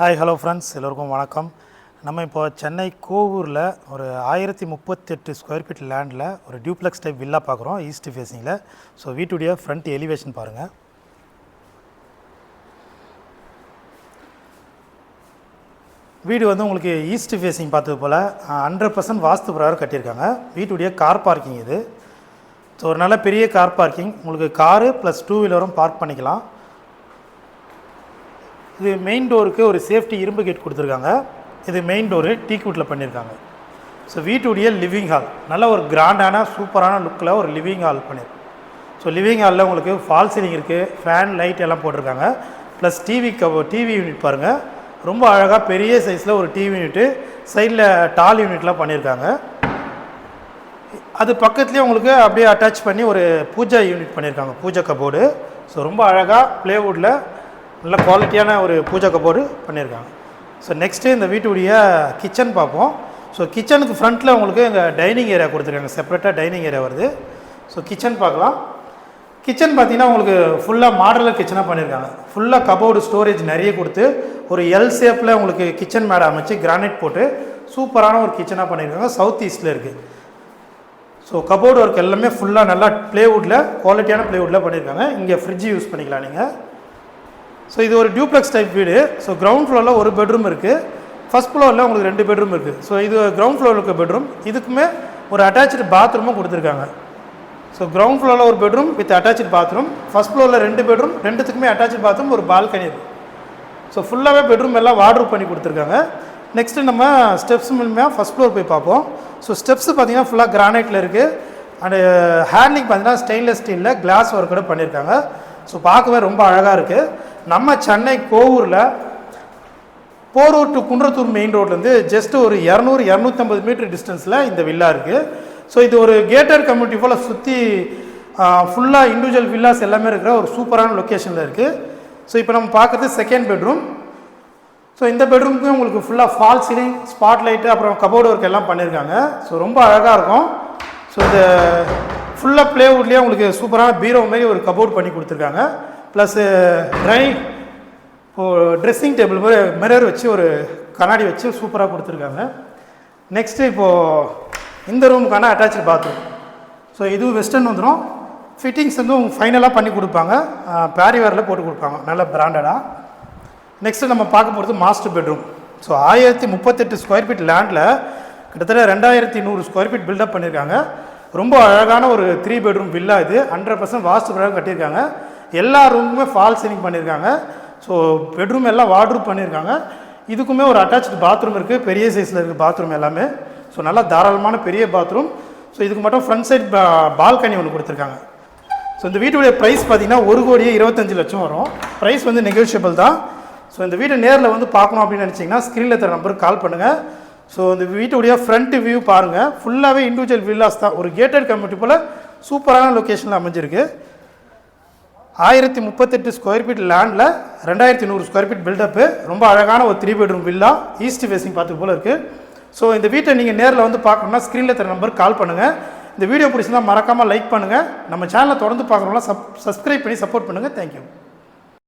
Hi hello friends எல்லோருக்கும் வணக்கம். நம்ம இப்போ சென்னை கோவூரில் ஒரு ஆயிரத்தி முப்பத்தெட்டு ஸ்கொயர் ஃபீட் லேண்டில் ஒரு டியூப்ளெக்ஸ் டைப் வில்லா பார்க்குறோம் ஈஸ்ட் ஃபேஸிங்கில் ஸோ வீட்டுடைய ஃப்ரண்ட் எலிவேஷன் பாருங்கள் வீடு வந்து உங்களுக்கு ஈஸ்ட் ஃபேஸிங் பார்த்தது போல் ஹண்ட்ரட் பர்சன்ட் வாஸ்து பிரகாரம் கட்டியிருக்காங்க. வீட்டுடைய கார் பார்க்கிங் இது. ஸோ ஒரு நல்ல பெரிய கார் பார்க்கிங் உங்களுக்கு காரு ப்ளஸ் டூ வீலரும் பார்க் பண்ணிக்கலாம். இது மெயின் டோருக்கு ஒரு சேஃப்டி இரும்பு கேட் கொடுத்துருக்காங்க. இது மெயின் டோரு டீக்வுட்டில் பண்ணியிருக்காங்க. ஸோ வீட்டுடைய லிவிங் ஹால் நல்ல ஒரு கிராண்டான சூப்பரான லுக்கில் ஒரு லிவிங் ஹால் பண்ணியிருக்கு ஸோ லிவிங் ஹாலில் உங்களுக்கு ஃபால் சீலிங் இருக்குது ஃபேன் லைட் எல்லாம் போட்டிருக்காங்க. ப்ளஸ் டிவி கவ டிவி யூனிட் பாருங்கள் ரொம்ப அழகாக பெரிய சைஸில் ஒரு டிவி யூனிட்டு சைடில் டால் யூனிட்லாம் பண்ணியிருக்காங்க அது பக்கத்துலேயே உங்களுக்கு அப்படியே அட்டாச் பண்ணி ஒரு பூஜா யூனிட் பண்ணியிருக்காங்க பூஜா கபோர்டு ஸோ ரொம்ப அழகாக ப்ளேவுட்டில் நல்ல குவாலிட்டியான ஒரு பூஜா கபோர்டு பண்ணியிருக்காங்க. ஸோ நெக்ஸ்ட்டு இந்த வீட்டுடைய கிச்சன் பார்ப்போம். ஸோ கிச்சனுக்கு ஃப்ரண்ட்டில் உங்களுக்கு இங்கே டைனிங் ஏரியா கொடுத்துருக்காங்க. செப்பரேட்டாக டைனிங் ஏரியா வருது. ஸோ கிச்சன் பார்க்கலாம். கிச்சன் பார்த்தீங்கன்னா உங்களுக்கு ஃபுல்லாக மாடலர் கிச்சனாக பண்ணியிருக்காங்க. ஃபுல்லாக கபோர்டு ஸ்டோரேஜ் நிறைய கொடுத்து ஒரு எல் ஷேப்பில் உங்களுக்கு கிச்சன் மேடை அமைச்சு கிரானைட் போட்டு சூப்பரான ஒரு கிச்சனாக பண்ணியிருக்காங்க. சவுத் ஈஸ்ட்டில் இருக்குது ஸோ கபோர்டு ஒர்க் எல்லாமே ஃபுல்லாக நல்லா ப்ளேவுட்டில் குவாலிட்டியான ப்ளேவுட்டில் பண்ணியிருக்காங்க. இங்கே ஃப்ரிட்ஜ் யூஸ் பண்ணிக்கலாம் நீங்கள் ஸோ இது ஒரு டியூப்ளெக்ஸ் டைப் வீடு. ஸோ கிரவுண்ட் ஃப்ளோரில் ஒரு பெட்ரூம் இருக்குது ஃபஸ்ட் ஃப்ளோரில் உங்களுக்கு ரெண்டு பெட்ரூம் இருக்குது ஸோ இது கிரவுண்ட் ஃப்ளோரில் இருக்க பெட்ரூம் இதுக்குமே ஒரு அட்டாச்சு பாத்ரூமும் கொடுத்துருக்காங்க. ஸோ கிரவுண்ட் ஃப்ளோரில் ஒரு bedroom with attach bathroom first ஃப்ளோரில் ரெண்டு பெட்ரூம் ரெண்டுத்துக்குமே அட்டாச்சு பாத்ரூம் ஒரு பால்கனி இருக்குது ஸோ ஃபுல்லாகவே பெட்ரூம் எல்லாம் வாட்ரூப் பண்ணி கொடுத்துருக்காங்க. நெக்ஸ்ட்டு நம்ம ஸ்டெப்ஸ் மூலியமாக ஃபஸ்ட் ஃப்ளோர் போய் பார்ப்போம். ஸோ ஸ்டெப்ஸ் பார்த்திங்கன்னா ஃபுல்லாக கிரானைட்டில் இருக்குது அண்டு ஹேண்ட்லிங் பார்த்தீங்கன்னா ஸ்டெயின்லெஸ் ஸ்டீலில் கிளாஸ் ஒர்க்கோட பண்ணியிருக்காங்க ஸோ பார்க்கவே ரொம்ப அழகாக இருக்குது நம்ம சென்னை கோவூரில் போரூர் டு குன்றத்தூர் மெயின் ரோட்லேருந்து ஜஸ்ட் ஒரு இரநூறு இரநூத்தம்பது மீட்டர் டிஸ்டன்ஸில் இந்த வில்லா இருக்குது ஸோ இது ஒரு கேட்டட் கம்யூனிட்டி போல் சுற்றி ஃபுல்லாக இண்டிவிஜுவல் வில்லாஸ் எல்லாமே இருக்கிற ஒரு சூப்பரான லொக்கேஷனில் இருக்குது ஸோ இப்போ நம்ம பார்க்குறது செகண்ட் பெட்ரூம் ஸோ இந்த பெட்ரூமுக்கு உங்களுக்கு ஃபுல்லாக ஃபால் சீலிங் ஸ்பாட் லைட்டு அப்புறம் கபோர்டு ஒர்க் எல்லாம் பண்ணியிருக்காங்க ஸோ ரொம்ப அழகாக இருக்கும். ஸோ இந்த ஃபுல்லாக ப்ளேவுட்லேயே உங்களுக்கு சூப்பரான பீரோ மாரி ஒரு கபோர்டு பண்ணி கொடுத்துருக்காங்க. ப்ளஸ்ஸு ட்ரை இப்போது ட்ரெஸ்ஸிங் டேபிள் போய் மிரர் வச்சு ஒரு கண்ணாடி வச்சு சூப்பராக கொடுத்துருக்காங்க. நெக்ஸ்ட்டு இப்போது இந்த ரூமுக்கான அட்டாச்சு பாத்ரூம் ஸோ இது வெஸ்டர்ன் வந்துடும் ஃபிட்டிங்ஸ் வந்து ஃபைனலாக பண்ணி கொடுப்பாங்க. பேரிவேரில் போட்டு கொடுப்பாங்க. நல்ல பிராண்டடாக நெக்ஸ்ட்டு நம்ம பார்க்க போகிறது மாஸ்டர் பெட்ரூம் ஸோ ஆயிரத்தி முப்பத்தெட்டு ஸ்கொயர் ஃபீட் லேண்டில் கிட்டத்தட்ட ரெண்டாயிரத்தி நூறு ஸ்கொயர் ஃபீட் பில்டப் பண்ணியிருக்காங்க ரொம்ப அழகான ஒரு த்ரீ பெட்ரூம் வில்லா இது. ஹண்ட்ரட் பர்சன்ட் வாஸ்து பிரகாரம் கட்டியிருக்காங்க. எல்லா ரூமுமே ஃபால் சீலிங் பண்ணியிருக்காங்க. ஸோ பெட்ரூம் எல்லாம் வார்ட்ரூப் பண்ணியிருக்காங்க. இதுக்குமே ஒரு அட்டாச்சு பாத்ரூம் இருக்குது பெரிய சைஸில் இருக்குது பாத்ரூம் எல்லாமே. ஸோ நல்லா தாராளமான பெரிய பாத்ரூம் ஸோ இதுக்கு மட்டும் ஃப்ரண்ட் சைட் பால்கனி ஒன்று கொடுத்துருக்காங்க. ஸோ இந்த வீட்டுடைய ப்ரைஸ் பார்த்தீங்கன்னா ஒரு கோடியே இருபத்தஞ்சு லட்சம் வரும். ப்ரைஸ் வந்து நெகோஷியபிள் தான். ஸோ இந்த வீட்டை நேரில் வந்து பார்க்கணும் அப்படின்னு நினச்சிங்கன்னா ஸ்க்ரீனில் தர நம்பருக்கு கால் பண்ணுங்கள் ஸோ இந்த வீட்டுடைய ஃப்ரண்ட் வியூ பாருங்கள் ஃபுல்லாகவே இண்டிவிஜுவல் வில்லாஸ் தான். ஒரு கேட்டட் கம்யூனிட்டி போல் சூப்பரான லொக்கேஷனில் அமைஞ்சிருக்கு. ஆயிரத்தி முப்பத்தெட்டு ஸ்கொயர் ஃபீட் லேண்டில் ரெண்டாயிரத்தி நூறு ஸ்கொயர் ஃபீட் பில்டப்பு ரொம்ப அழகான ஒரு three bedroom villa east facing பார்த்து போல் இருக்குது ஸோ இந்த வீட்டை நீங்கள் நேரில் வந்து பார்க்கணும்னா ஸ்க்ரீனில் தர நம்பருக்கு கால் பண்ணுங்கள் இந்த வீடியோ பிடிச்சிருந்தால் மறக்காமல் லைக் பண்ணுங்கள் நம்ம சேனலை தொடர்ந்து பார்க்குறவங்களாம் சப் சப்ஸ்கிரைப் பண்ணி சப்போர்ட் பண்ணுங்கள் தேங்க்யூ